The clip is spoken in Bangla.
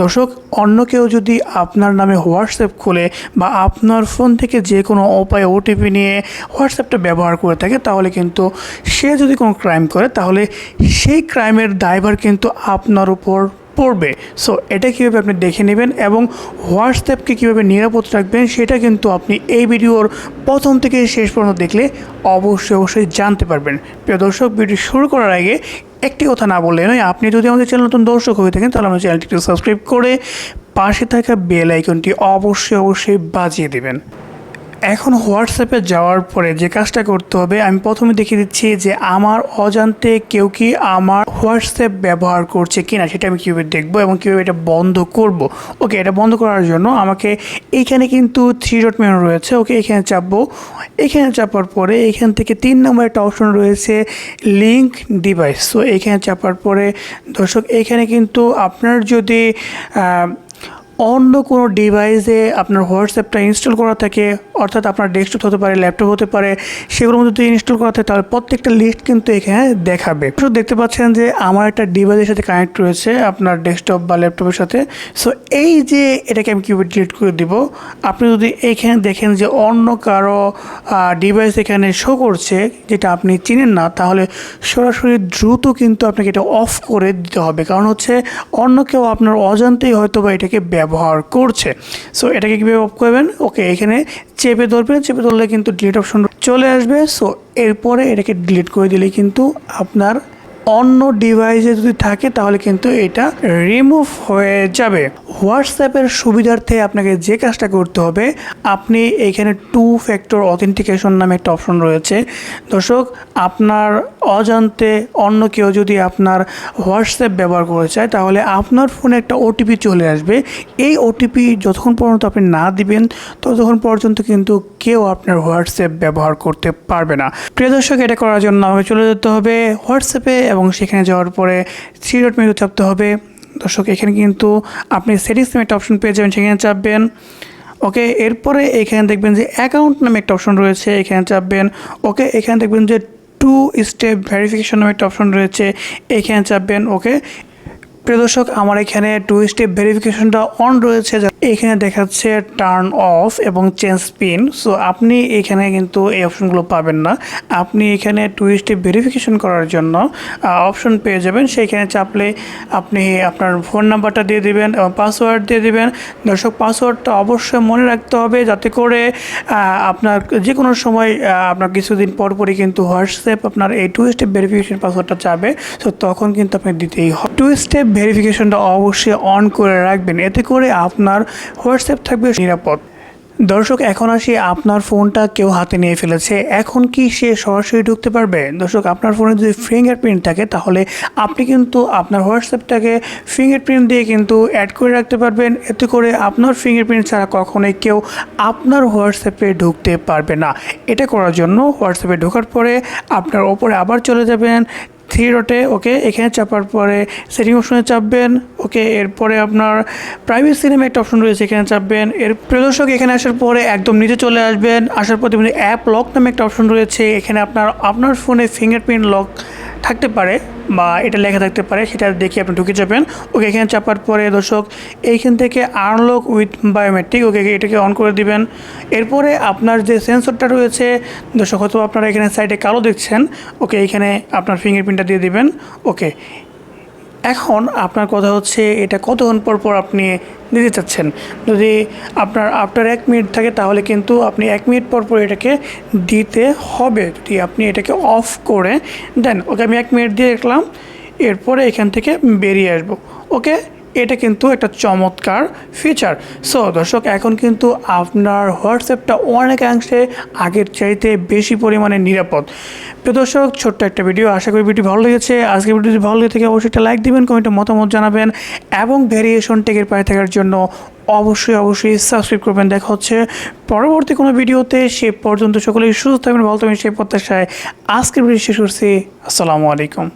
দর্শক, অন্য কেউ যদি আপনার নামে হোয়াটসঅ্যাপ খুলে বা আপনার ফোন থেকে যে কোনো উপায়ে ওটিপি নিয়ে হোয়াটসঅ্যাপটা ব্যবহার করে থাকে, তাহলে কিন্তু সে যদি কোনো ক্রাইম করে, তাহলে সেই ক্রাইমের দায়ভার কিন্তু আপনার উপর পড়বে। সো এটা কীভাবে আপনি দেখে নেবেন এবং হোয়াটসঅ্যাপকে কীভাবে নিরাপদ রাখবেন, সেটা কিন্তু আপনি এই ভিডিওর প্রথম থেকে শেষ পর্যন্ত দেখলে অবশ্যই অবশ্যই জানতে পারবেন। প্রিয় দর্শক ভিডিও শুরু করার আগে একটি কথা না বললে নয়, আপনি যদি আমাদের চ্যানেল নতুন দর্শক হয়ে থাকেন, তাহলে আমাদের চ্যানেলটি সাবস্ক্রাইব করে পাশে থাকা বেল আইকনটি অবশ্যই অবশ্যই বাজিয়ে দেবেন। এখন হোয়াটসঅ্যাপে যাওয়ার পরে যে কাজটা করতে হবে, আমি প্রথমে দেখিয়ে দিচ্ছি যে আমার অজান্তে কেউ কি আমার হোয়াটসঅ্যাপ ব্যবহার করছে কিনা, সেটা আমি কীভাবে দেখব এবং কীভাবে এটা বন্ধ করব। ওকে, এটা বন্ধ করার জন্য আমাকে এইখানে কিন্তু থ্রি ডট মেনু রয়েছে। ওকে, এখানে চাপবো। এখানে চাপার পরে এখান থেকে তিন নম্বর একটা অপশন রয়েছে লিঙ্ক ডিভাইস সো এখানে চাপার পরে দর্শক, এখানে কিন্তু আপনার যদি অন্য কোনো ডিভাইসে আপনার হোয়াটসঅ্যাপটা ইনস্টল করা থাকে, অর্থাৎ আপনার ডেস্কটপ হতে পারে ল্যাপটপ হতে পারে, সেগুলোর মধ্যে যদি ইনস্টল করা থাকে, তাহলে প্রত্যেকটা লিস্ট কিন্তু এখানে দেখাবে। শুধু দেখতে পাচ্ছেন যে আমার একটা ডিভাইসের সাথে কানেক্ট রয়েছে আপনার ডেস্কটপ বা ল্যাপটপের সাথে। সো এই যে এটাকে আমি কীভাবে ডিলিট করে দিব? আপনি যদি এইখানে দেখেন যে অন্য কারও ডিভাইস এখানে শো করছে, যেটা আপনি চিনেন না, তাহলে সরাসরি দ্রুত কিন্তু আপনাকে এটা অফ করে দিতে হবে। কারণ হচ্ছে অন্য কেউ আপনার অজান্তেই হয়তো বা এটাকে ব্যবহার করছে। সো এটাকে কীভাবে অফ করবেন? ওকে এখানে চেপে ধরবেন, চেপে ধরলে কিন্তু ডিলিট অপশন চলে আসবে। সো এরপরে এটাকে ডিলিট করে দিলে কিন্তু আপনার অন্য ডিভাইসে যদি থাকে, তাহলে কিন্তু এটা রিমুভ হয়ে যাবে। হোয়াটসঅ্যাপের সুবিধার্থে আপনাকে যে কাজটা করতে হবে, আপনি এখানে টু ফ্যাক্টর অথেন্টিকেশন নামে একটা অপশন রয়েছে। দর্শক, আপনার অজান্তে অন্য কেউ যদি আপনার হোয়াটসঅ্যাপ ব্যবহার করে চায়, তাহলে আপনার ফোনে একটা ওটিপি চলে আসবে। এই ওটিপি যতক্ষণ পর্যন্ত আপনি না দিবেন, ততক্ষণ পর্যন্ত কিন্তু কেউ আপনার হোয়াটসঅ্যাপ ব্যবহার করতে পারবে না। প্রিয় দর্শক, এটা করার জন্য আমাকে চলে যেতে হবে হোয়াটসঅ্যাপে এবং সেখানে যাওয়ার পরে থ্রি ডট মেনু চাপতে হবে। দর্শক, এখানে কিন্তু আপনি সেটিংস নামে একটা অপশন পেয়ে যাবেন, সেখানে চাপবেন। ওকে, এরপরে এখানে দেখবেন যে অ্যাকাউন্ট নামে একটা অপশন রয়েছে, এখানে চাপবেন। ওকে, এখানে দেখবেন যে টু স্টেপ ভেরিফিকেশন নামে একটা অপশন রয়েছে। এখানে চাপবেন ওকে প্রিয় দর্শক, আমার এখানে টু স্টেপ ভেরিফিকেশনটা অন রয়েছে এখানে দেখাচ্ছে টার্ন অফ এবং চেঞ্জ পিন সো আপনি এখানে কিন্তু এই অপশনগুলো পাবেন না। আপনি এখানে টু স্টেপ ভেরিফিকেশন করার জন্য অপশন পেয়ে যাবেন। সেইখানে চাপলে আপনি আপনার ফোন নাম্বারটা দিয়ে দিবেন এবং পাসওয়ার্ড দিয়ে দিবেন। দর্শক পাসওয়ার্ডটা অবশ্যই মনে রাখতে হবে যাতে করে আপনার যে কোনো সময় আপনার কিছুদিন পর পরই কিন্তু হোয়াটসঅ্যাপ আপনার এই টু স্টেপ ভেরিফিকেশন পাসওয়ার্ডটা চাবে। সো তখন কিন্তু আপনি দিতেই হবে। টু স্টেপ ভেরিফিকেশনটা অবশ্যই অন করে রাখবেন। এতে করে আপনার হোয়াটসঅ্যাপ থাকবে নিরাপদ। দর্শক, এখন আসি আপনার ফোনটা কেউ হাতে নিয়ে ফেলেছে। এখন কি সে সরাসরি ঢুকতে পারবে? দর্শক, আপনার ফোনে যদি ফিঙ্গারপ্রিন্ট থাকে, তাহলে আপনি কিন্তু আপনার হোয়াটসঅ্যাপটাকে ফিঙ্গারপ্রিন্ট দিয়ে কিন্তু অ্যাড করে রাখতে পারবেন। এতে করে আপনার ফিঙ্গারপ্রিন্ট ছাড়া কখনোই কেউ আপনার হোয়াটসঅ্যাপে ঢুকতে পারবে না। এটা করার জন্য হোয়াটসঅ্যাপে ঢোকার পরে আপনার ওপরে আবার চলে যাবেন। থ্রি রোটে, ওকে, এখানে চাপার পরে সেটিং অপশনে চাপবেন, ওকে, এরপরে আপনার প্রাইভেট সিনেমা একটা অপশন রয়েছে, এখানে চাপবেন, এর প্রদর্শক এখানে আসার পরে একদম নিচে চলে আসবেন, আসার পর অ্যাপ লক নামে একটা অপশন রয়েছে, এখানে আপনার আপনার ফোনে ফিঙ্গারপ্রিন্ট লক থাকতে পারে বা এটা লেখা থাকতে পারে, সেটা দেখে আপনি ঢুকে যাবেন। ওকে এখানে চাপার পরে দর্শক, এইখান থেকে আনলক উইথ বায়োমেট্রিক ওকে এটাকে অন করে দিবেন। এরপরে আপনার যে সেন্সরটা রয়েছে, দর্শক, হয়তো আপনারা এখানে সাইডে কালো দেখছেন, ওকে এইখানে আপনার ফিঙ্গারপ্রিন্টটা দিয়ে দিবেন। ওকে এখন আপনার কথা হচ্ছে এটা কতক্ষণ পর পর আপনি দিতে চাচ্ছেন? যদি আপনার আফটার এক মিনিট থাকে তাহলে কিন্তু আপনি এক মিনিট পর পর এটাকে দিতে হবে। যদি আপনি এটাকে অফ করে দেন, ওকে আমি এক মিনিট দিয়ে রাখলাম, এরপরে এখান থেকে বেরিয়ে আসব। ওকে? এটা কিন্তু একটা চমৎকার ফিচার সো দর্শক, এখন কিন্তু আপনার হোয়াটসঅ্যাপটা অনেকাংশে আগের চাইতে বেশি পরিমাণে নিরাপদ। প্রিয় দর্শক, ছোট্ট একটা ভিডিও আশা করি ভিডিও ভালো লেগেছে। আজকের ভিডিও যদি ভালো লেগে থাকে অবশ্যই একটা লাইক দিবেন কমেন্টে মতামত জানাবেন এবং ভ্যারিয়েশন টেকের পায়ে থাকার জন্য অবশ্যই অবশ্যই সাবস্ক্রাইব করবেন। দেখা হচ্ছে পরবর্তী কোনো ভিডিওতে সে পর্যন্ত সকলেই সুস্থ থাকবেন, ভালো থাকবেন। সেই প্রত্যাশায় আজকের ভিডিও শেষ করছি। আসসালামু আলাইকুম।